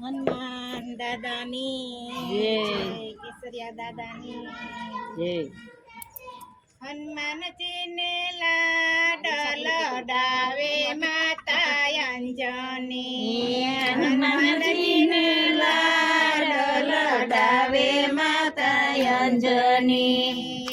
હનુમાન દાદાની. જય. કેસરિયા દાદાની. જય. હનુમાનજીને લાડલ ડાવે માતા અંજની. હનુમાનજીને લાડલ ડાવે માતા અંજની.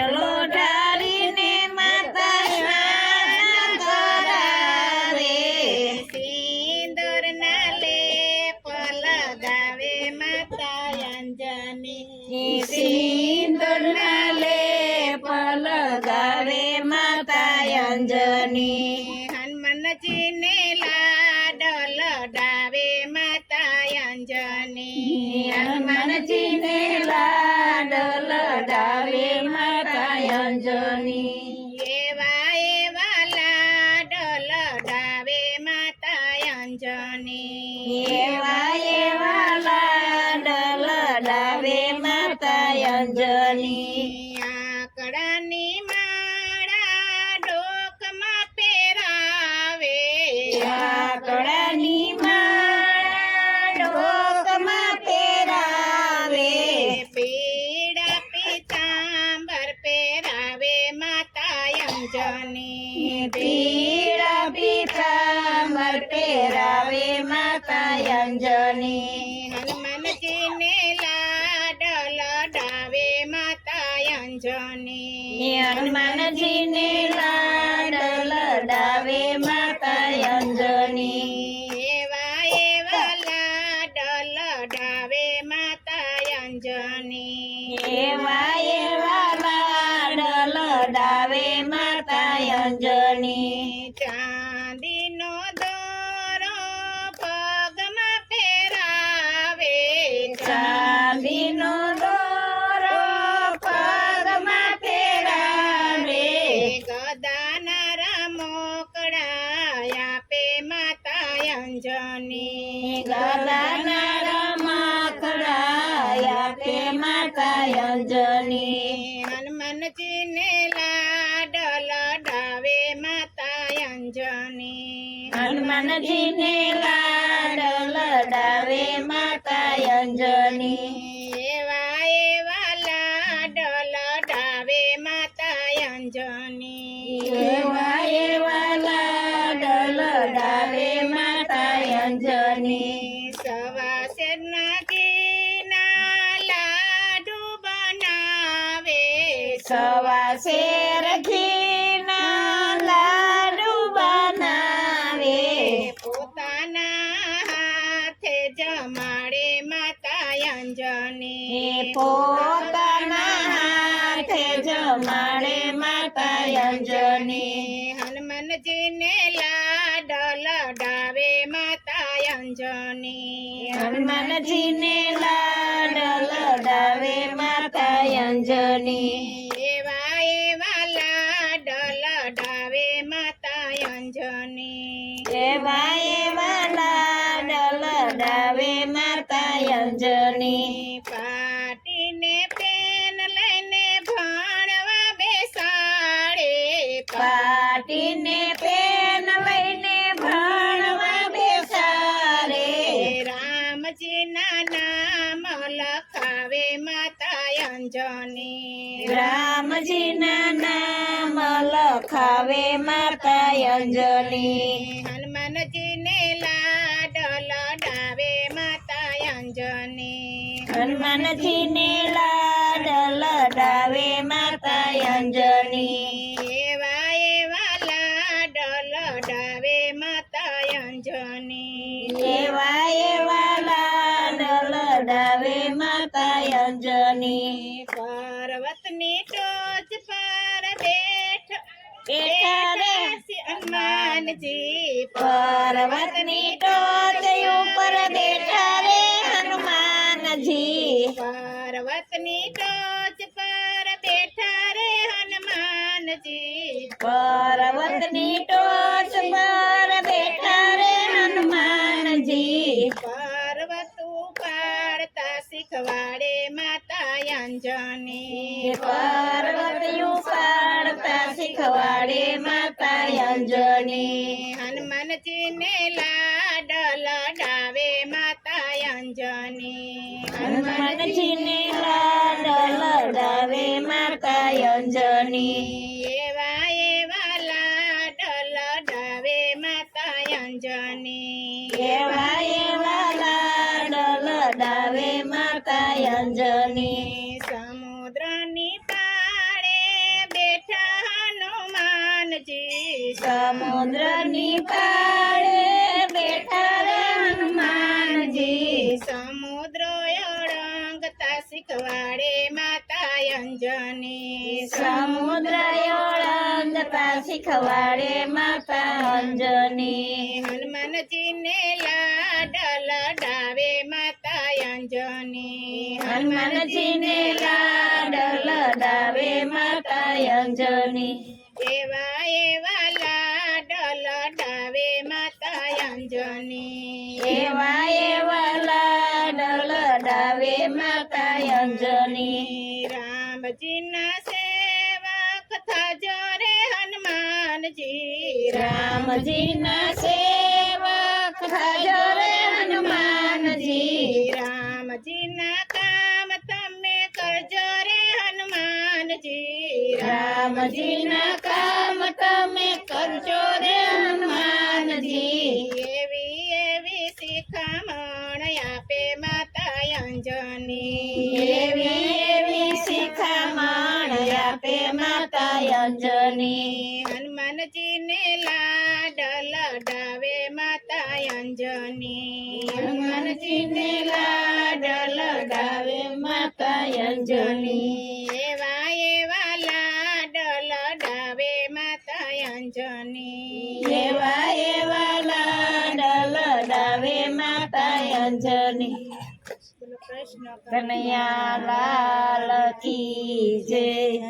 પાટલો ઢાળીને માતા સ્નાન માતા અંજની. સિંદૂરના લેપ લગાવે માતા અંજની. હનુમાનજીને લાડલ ડાવે માતા અંજની. હનુમાનજીને લાડ લડાવે માતા અંજની એવા એવા લાડલ ડાવે માતા અંજની એવા એવા લાડલ લડાવે માતા અંજની હનુમાનજીને લાડ લડાવે માતા અંજની એવા એવા લાડલ ડાવે માતા અંજની એવા અંજની ગદાના રમકડાયા તે માતા અંજની. હનુમાનજીને લાડલ ડાવે માતા અંજની. હનુમાનજીને લાડલ ડાવે માતા અંજની. અંજની સવા શેરના ઘીના લાડુ બનાવે સવા શેર ઘીના લાડુ બનાવે પોતાના હાથે જમાડે માતા અંજની. પોતાના હાથે જમાડે માતા અંજની. હનુમાનજીને લાડલ હનુમાનજીને લાડ લડાવે માતા અંજની એવા એવા લાડ ડાવે માતા અંજની એવા એવા લાડ લડાવે માતા અંજની પાટીને પેન લઈને ભણવા બેસાડે. પાટીને પેન રામજીના નામ લખાવે માતા અંજની હનુમાનજીને લાડ ડાવે માતા અંજની હનુમાનજીને લાડ લડાવે માતા અંજની એવા એવા લાડ ડાવે માતા અંજની એવા એવા લાડ લડાવે માતા અંજલિ. પર્વતની ટોચ હનુમાનજી પર્વતની ટોચ ઉપર બેઠા રે હનુમાનજી. પર્વતની ટોચ પર બેઠા રે હનુમાનજી. પર્વતની ટોચ પર બેઠા રે હનુમાનજી. પર્વત ઉપાડતા શીખવાડે માતા અંજની પર્વત શીખવાડે માતા અંજની. હનુમાનજીને લાડ લડાવે માતા અંજની. હનુમાનજીને લાડ લડાવે માતા અંજની. એવા એવા લાડ લડાવે માતા અંજની. એવા એવા લાડ લડાવે માતા અંજની. શીખવાડે માતા અંજની સમુદ્ર ઓળંગતા શીખવાડે માતા અંજની. હનુમાનજીને લાડ લડાવે માતા અંજની. હનુમાનજીને લાડ લડાવે માતા અંજની. એવા એવા લાડ લડાવે માતા અંજની. એવા એવા માતા અંજની રામજીના સેવક થજો રે હનુમાનજી. રામજીના સેવક થજો રે હનુમાનજી. રામજીના કામ તમે કરજો રે હનુમાનજી. રામજીના કામ તમે હનુમાનજીને લાડલ ડાવે માતા અંજની. હનુમાનજીને લાડ ડાવે માતા અંજની. એવા એવા લાડલ ડાવે માતા અંજની. એવા એવા લાડલ ડાવે માતા અંજની. કૃષ્ણ કનૈયા લાલ કી જય.